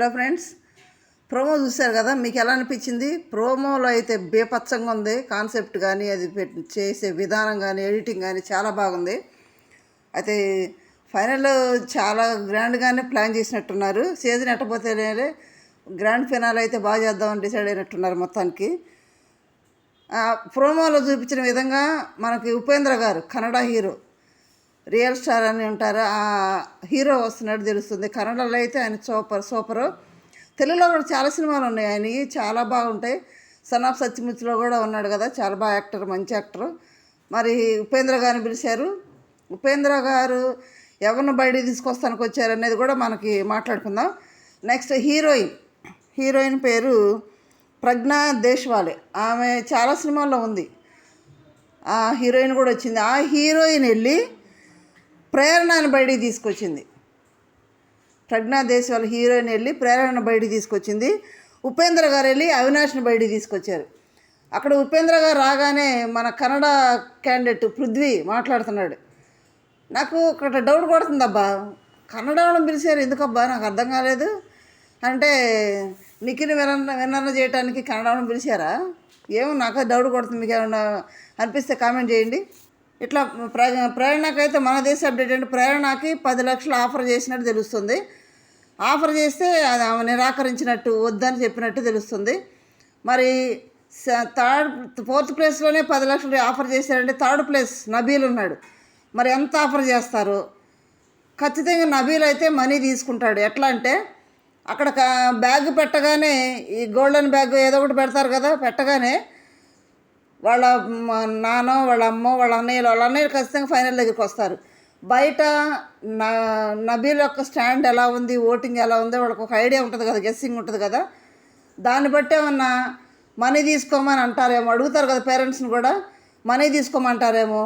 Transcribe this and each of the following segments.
Hello friends promo చూశారు కదా మీకు ఎలా అనిపించింది? ప్రోమోలో అయితే బేపచ్చంగా ఉంది కాన్సెప్ట్ కానీ అది చేసే విధానం కానీ ఎడిటింగ్ కానీ చాలా బాగుంది. అయితే ఫైనల్ చాలా గ్రాండ్గానే ప్లాన్ చేసినట్టున్నారు. సీజన్ ఎట్టపోతే గ్రాండ్ ఫినాల్ అయితే బాగా చేద్దామని డిసైడ్ అయినట్టున్నారు మొత్తానికి. ప్రోమోలో చూపించిన విధంగా మనకి ఉపేంద్ర గారు కన్నడ హీరో రియల్ స్టార్ అని ఉంటారు. ఆ హీరో వస్తున్నట్టు తెలుస్తుంది. కన్నడలో అయితే ఆయన సూపర్ సూపరు. తెలుగులో కూడా చాలా సినిమాలు ఉన్నాయి. ఆయన చాలా బాగుంటాయి. సన్ ఆఫ్ సత్యముచ్చులో కూడా ఉన్నాడు కదా చాలా బాగా యాక్టర్ మంచి యాక్టర్. మరి ఉపేంద్ర గారిని పిలిచారు. ఉపేంద్ర గారు ఎవరిని బయటికి తీసుకొస్తానికి వచ్చారు అనేది కూడా మనకి మాట్లాడుకుందాం. Next heroine. హీరోయిన్ పేరు ప్రజ్ఞా దేశ్వాలే. ఆమె చాలా సినిమాల్లో ఉంది. ఆ హీరోయిన్ కూడా వచ్చింది. ఆ హీరోయిన్ వెళ్ళి ప్రేరణను బయటికి తీసుకొచ్చింది. ప్రజ్ఞాదేశ్ వాళ్ళ హీరోయిన్ వెళ్ళి ప్రేరణ బయటికి తీసుకొచ్చింది. ఉపేంద్ర గారు వెళ్ళి అవినాష్ని బయటికి తీసుకొచ్చారు. అక్కడ ఉపేంద్ర గారు రాగానే మన కన్నడ క్యాండిడేట్ పృథ్వీ మాట్లాడుతున్నాడు. నాకు ఒకటి డౌట్ కొడుతుందబ్బా. కన్నడలో పిలిచారు. ఎందుకబ్బా? నాకు అర్థం కాలేదు. అంటే నిఖిని వినన్న వినన్న చేయడానికి కన్నడను పిలిచారా? ఏమో నాకు డౌట్ కొడుతుంది. మీకు ఏమన్నా అనిపిస్తే కామెంట్ చేయండి. ఇట్లా ప్ర ప్రేరణకైతే మన దేశ అప్డేట్ అంటే ప్రేరణకి పది లక్షలు ఆఫర్ చేసినట్టు తెలుస్తుంది. ఆఫర్ చేస్తే అది ఆమె నిరాకరించినట్టు వద్దని చెప్పినట్టు తెలుస్తుంది. మరి థర్డ్ ఫోర్త్ ప్లేస్లోనే పది లక్షలు ఆఫర్ చేశారంటే థర్డ్ ప్లేస్ నబీల్ ఉన్నాడు. మరి ఎంత ఆఫర్ చేస్తారు? ఖచ్చితంగా నబీల్ అయితే మనీ తీసుకుంటాడు. ఎట్లా అంటే అక్కడ బ్యాగ్ పెట్టగానే ఈ గోల్డెన్ బ్యాగ్ ఏదో ఒకటి పెడతారు కదా పెట్టగానే వాళ్ళ నాన్న వాళ్ళ అమ్మ వాళ్ళ అన్నయ్యలు వాళ్ళ అన్నయ్యలు ఖచ్చితంగా ఫైనల్ దగ్గరికి వస్తారు. బయట నా నబీల్ యొక్క స్టాండ్ ఎలా ఉంది ఓటింగ్ ఎలా ఉందో వాళ్ళకి ఒక ఐడియా ఉంటుంది కదా గెస్సింగ్ ఉంటుంది కదా. దాన్ని బట్టి ఏమన్నా మనీ తీసుకోమని అంటారేమో అడుగుతారు కదా పేరెంట్స్ని కూడా మనీ తీసుకోమంటారేమో.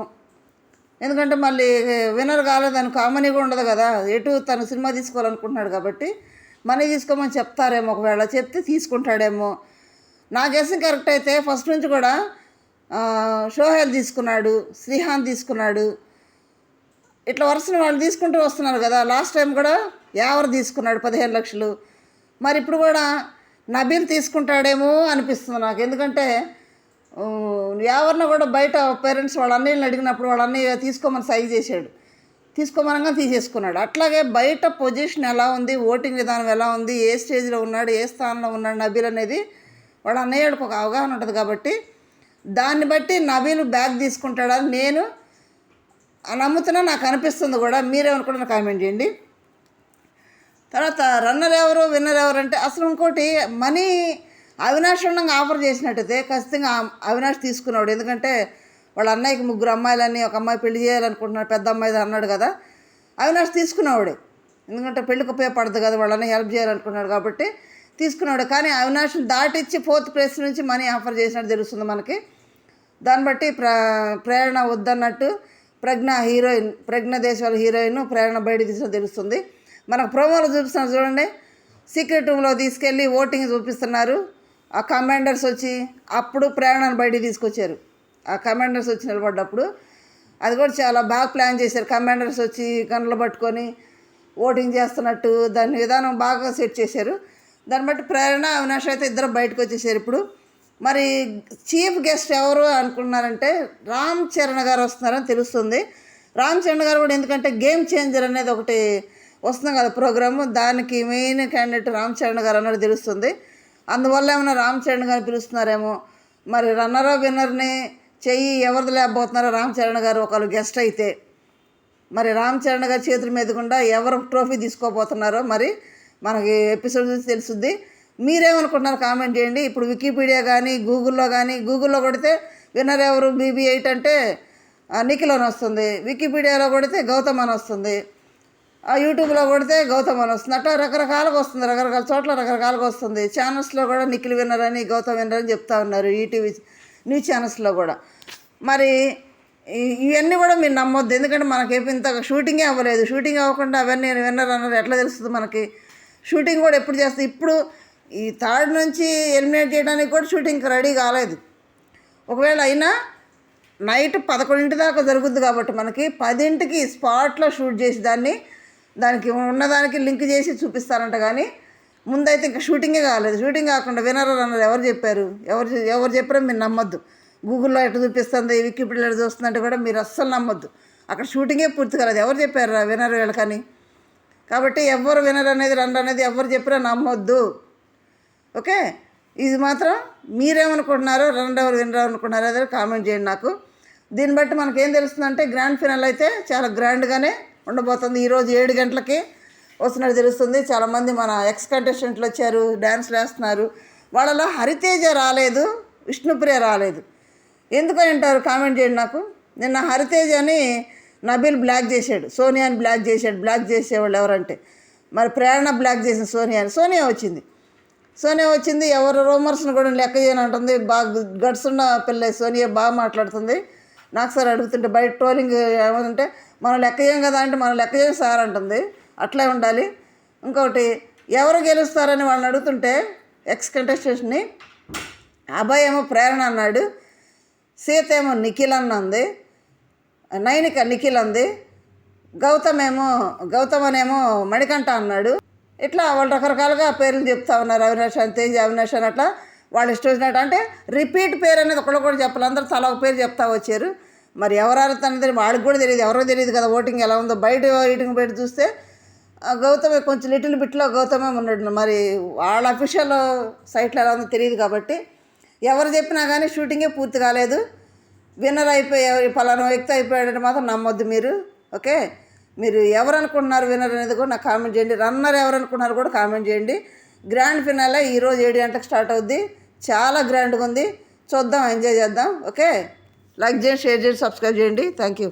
ఎందుకంటే మళ్ళీ వినర్ కాలేదని కామనీగా ఉండదు కదా ఎటు తను సినిమా తీసుకోవాలనుకుంటున్నాడు కాబట్టి మనీ తీసుకోమని చెప్తారేమో ఒకవేళ చెప్తే తీసుకుంటాడేమో. నా గెస్సింగ్ కరెక్ట్ అయితే ఫస్ట్ నుంచి కూడా షోహెల్ తీసుకున్నాడు శ్రీహాన్ తీసుకున్నాడు. ఇట్లా వరుసను వాళ్ళు తీసుకుంటూ వస్తున్నారు కదా. లాస్ట్ టైం కూడా యావర్ తీసుకున్నాడు పదిహేను లక్షలు. మరి ఇప్పుడు కూడా నబీల్ తీసుకుంటాడేమో అనిపిస్తుంది నాకు. ఎందుకంటే ఎవరిన కూడా బయట పేరెంట్స్ వాళ్ళ అన్నయ్యని అడిగినప్పుడు వాళ్ళ అన్నయ్య తీసుకోమని సైజ్ చేశాడు. తీసుకోమనగా తీసేసుకున్నాడు. అట్లాగే బయట పొజిషన్ ఎలా ఉంది ఓటింగ్ విధానం ఎలా ఉంది ఏ స్టేజ్లో ఉన్నాడు ఏ స్థానంలో ఉన్నాడు నబీల్ అనేది వాళ్ళ అన్నయ్యడికి ఒక అవగాహన ఉంటుంది కాబట్టి దాన్ని బట్టి నవీన్ బ్యాగ్ తీసుకుంటాడని నేను నమ్ముతున్నా నాకు అనిపిస్తుంది కూడా. మీరేమనుకుంటున్న కామెంట్ చేయండి. తర్వాత రన్నర్ ఎవరు విన్నర్ ఎవరు అంటే అసలు ఇంకోటి మనీ అవినాష్ ఉండగా ఆఫర్ చేసినట్టయితే ఖచ్చితంగా అవినాష్ తీసుకున్నాడు. ఎందుకంటే వాళ్ళ అన్నయ్యకి ముగ్గురు అమ్మాయిలని ఒక అమ్మాయి పెళ్ళి చేయాలనుకుంటున్నాడు పెద్ద అమ్మాయి అన్నాడు కదా. అవినాష్ తీసుకున్నావాడు. ఎందుకంటే పెళ్ళికి ఉపయోగపడదు కదా వాళ్ళని హెల్ప్ చేయాలనుకున్నాడు కాబట్టి తీసుకున్నాడు. కానీ అవినాష్ని దాటిచ్చి ఫోర్త్ ప్లేస్ నుంచి మనీ ఆఫర్ చేసినట్టు తెలుస్తుంది మనకి. దాన్ని బట్టి ప్ర ప్రేరణ వద్దన్నట్టు ప్రజ్ఞ హీరోయిన్ ప్రజ్ఞ దేశాల హీరోయిన్ ప్రేరణ బయట తీసిన తెలుస్తుంది. మనకు ప్రోమోలో చూపిస్తున్నారు చూడండి. సీక్రెట్ రూమ్లో తీసుకెళ్ళి ఓటింగ్ చూపిస్తున్నారు. ఆ కమాండర్స్ వచ్చి అప్పుడు ప్రేరణను బయటికి తీసుకొచ్చారు. ఆ కమాండర్స్ వచ్చి నిలబడ్డప్పుడు అది కూడా చాలా బాగా ప్లాన్ చేశారు. కమాండర్స్ వచ్చి గన్నులు పట్టుకొని ఓటింగ్ చేస్తున్నట్టు దాని విధానం బాగా సెట్ చేశారు. దాన్ని బట్టి ప్రేరణ అవినాష్ అయితే ఇద్దరు బయటకు వచ్చేసారు ఇప్పుడు. మరి చీఫ్ గెస్ట్ ఎవరు అనుకున్నారంటే రామ్ చరణ్ గారు వస్తున్నారని తెలుస్తుంది. రామ్ చరణ్ గారు కూడా ఎందుకంటే గేమ్ చేంజర్ అనేది ఒకటి వస్తుంది కదా ప్రోగ్రాము. దానికి మెయిన్ క్యాండిడేట్ రామ్ చరణ్ గారు అన్నది తెలుస్తుంది. అందువల్ల ఏమైనా రామ్ చరణ్ గారు పిలుస్తున్నారేమో. మరి రన్నర్ విన్నర్ని చెయ్యి ఎవరిది లేకపోతున్నారో రామ్ చరణ్ గారు ఒకళ్ళు గెస్ట్ అయితే. మరి రామ్ చరణ్ గారి చేతుల మీద గుండా ఎవరు ట్రోఫీ తీసుకోబోతున్నారో మరి మనకి ఎపిసోడ్ చూసి తెలుస్తుంది. మీరేమనుకుంటున్నారు? కామెంట్ చేయండి. ఇప్పుడు వికీపీడియా కానీ గూగుల్లో కానీ గూగుల్లో కొడితే విన్నర్ ఎవరు? బీబీ ఎయిట్ అంటే నిఖిల్ అని వస్తుంది. వికీపీడియాలో కొడితే గౌతమ్ అని వస్తుంది. ఆ యూట్యూబ్లో కొడితే గౌతమ్ అని వస్తుంది. అట్లా రకరకాలుగా వస్తుంది. రకరకాల చోట్ల రకరకాలుగా వస్తుంది. ఛానల్స్లో కూడా నిఖిల్ విన్నర్ అని గౌతమ్ విన్నర్ అని చెప్తా ఉన్నారు ఈటీవీ న్యూస్ ఛానల్స్లో కూడా. మరి ఇవన్నీ కూడా మీరు నమ్మొద్దు. ఎందుకంటే మనకి ఇంత షూటింగే అవ్వలేదు. షూటింగ్ అవ్వకుండా అవన్నీ విన్నర్ అన్నారు. ఎట్లా తెలుస్తుంది మనకి? షూటింగ్ కూడా ఎప్పుడు చేస్తుంది ఇప్పుడు ఈ థర్డ్ నుంచి ఎలిమినేట్ చేయడానికి కూడా షూటింగ్ రెడీ కాలేదు. ఒకవేళ అయినా నైట్ పదకొండింటి దాకా జరుగుద్ది కాబట్టి మనకి పదింటికి స్పాట్లో షూట్ చేసి దాన్ని దానికి ఉన్నదానికి లింక్ చేసి చూపిస్తారంట కానీ ముందైతే ఇంకా షూటింగే కాలేదు. షూటింగ్ కాకుండా వినరర్ అన్నారు ఎవరు చెప్పారు? ఎవరు ఎవరు చెప్పారో మీరు నమ్మొద్దు. గూగుల్లో ఎట్లా చూపిస్తుంది వికీపీడియాలో చూస్తుందంటే కూడా మీరు అస్సలు నమ్మొద్దు. అక్కడ షూటింగే పూర్తి కాలేదు. ఎవరు చెప్పారు వినరు వీళ్ళకని? కాబట్టి ఎవరు వినరు అనేది రండి అనేది ఎవరు చెప్పినా నమ్మొద్దు. ఓకే? ఇది మాత్రం మీరేమనుకుంటున్నారో రెండు ఎవరు అనుకుంటున్నారో అదే కామెంట్ చేయండి నాకు. దీన్ని బట్టి మనకి ఏం తెలుస్తుందంటే గ్రాండ్ ఫినాల్ అయితే చాలా గ్రాండ్గానే ఉండబోతుంది. ఈరోజు ఏడు గంటలకి వస్తున్నట్టు తెలుస్తుంది. చాలామంది మన ఎక్స్ కంటెస్టెంట్లు వచ్చారు డ్యాన్స్లు వేస్తున్నారు వాళ్ళలో హరితేజ రాలేదు విష్ణుప్రియ రాలేదు. ఎందుకని అంటారు? కామెంట్ చేయండి నాకు. నిన్న హరితేజ అని నబీల్ బ్లాక్ చేశాడు సోనియాని బ్లాక్ చేశాడు బ్లాక్ చేసేవాళ్ళు ఎవరంటే మరి ప్రేరణ బ్లాక్ చేసిన సోనియాని. సోనియా వచ్చింది. సోనియా వచ్చింది ఎవరు రూమర్స్ని కూడా లెక్క చేయని అంటుంది. బాగా గడుసున్న పిల్ల సోనియా బాగా మాట్లాడుతుంది. నాకు సార్ అడుగుతుంటే బయట ట్రోలింగ్ ఏమంటే మనం లెక్క చేయం కదా అంటే మనం లెక్క చేయం సార్ అంటుంది. అట్లే ఉండాలి. ఇంకొకటి ఎవరు గెలుస్తారని వాళ్ళని అడుగుతుంటే ఎక్స్ కంటెస్టేషన్ని అబ్బాయి ఏమో ప్రేరణ అన్నాడు సీత ఏమో నిఖిల్ అన్న ఉంది నైనిక నిఖిల్ ఉంది గౌతమ్ ఏమో గౌతమ్ అనేమో మణికంఠ అన్నాడు. ఇట్లా వాళ్ళు రకరకాలుగా పేర్లు చెప్తా ఉన్నారు అవినాష్ అని తేజ్ అవినాష్ అని అట్లా. వాళ్ళు ఇష్టం వచ్చినట్టు అంటే రిపీట్ పేరు అనేది ఒకళ్ళు కూడా చెప్పాలి. అందరూ తల ఒక పేరు చెప్తా వచ్చారు. మరి ఎవరు తనది వాడికి కూడా తెలియదు. ఎవరో తెలియదు కదా ఓటింగ్ ఎలా ఉందో. బయట ఓటింగ్ పెట్టి చూస్తే ఆ గౌతమే కొంచెం లిటిల్ బిట్లో గౌతమే ఉన్నాడు. మరి వాళ్ళ అఫీషియల్ సైట్లో ఎలా ఉందో తెలియదు కాబట్టి ఎవరు చెప్పినా కానీ షూటింగే పూర్తి కాలేదు. విన్నర్ అయిపోయి పలానా వ్యక్తి అయిపోయాడంటే మాత్రం నమ్మొద్దు మీరు. ఓకే? మీరు ఎవరు అనుకుంటున్నారు విన్నర్ అనేది కూడా నాకు కామెంట్ చేయండి. రన్నర్ ఎవరు కూడా కామెంట్ చేయండి. గ్రాండ్ ఫినాలే ఈరోజు ఏడు గంటలకు స్టార్ట్ అవుద్ది. చాలా గ్రాండ్గా ఉంది. చూద్దాం ఎంజాయ్ చేద్దాం. ఓకే? లైక్ చేయండి షేర్ చేయండి సబ్స్క్రైబ్ చేయండి. Thank you.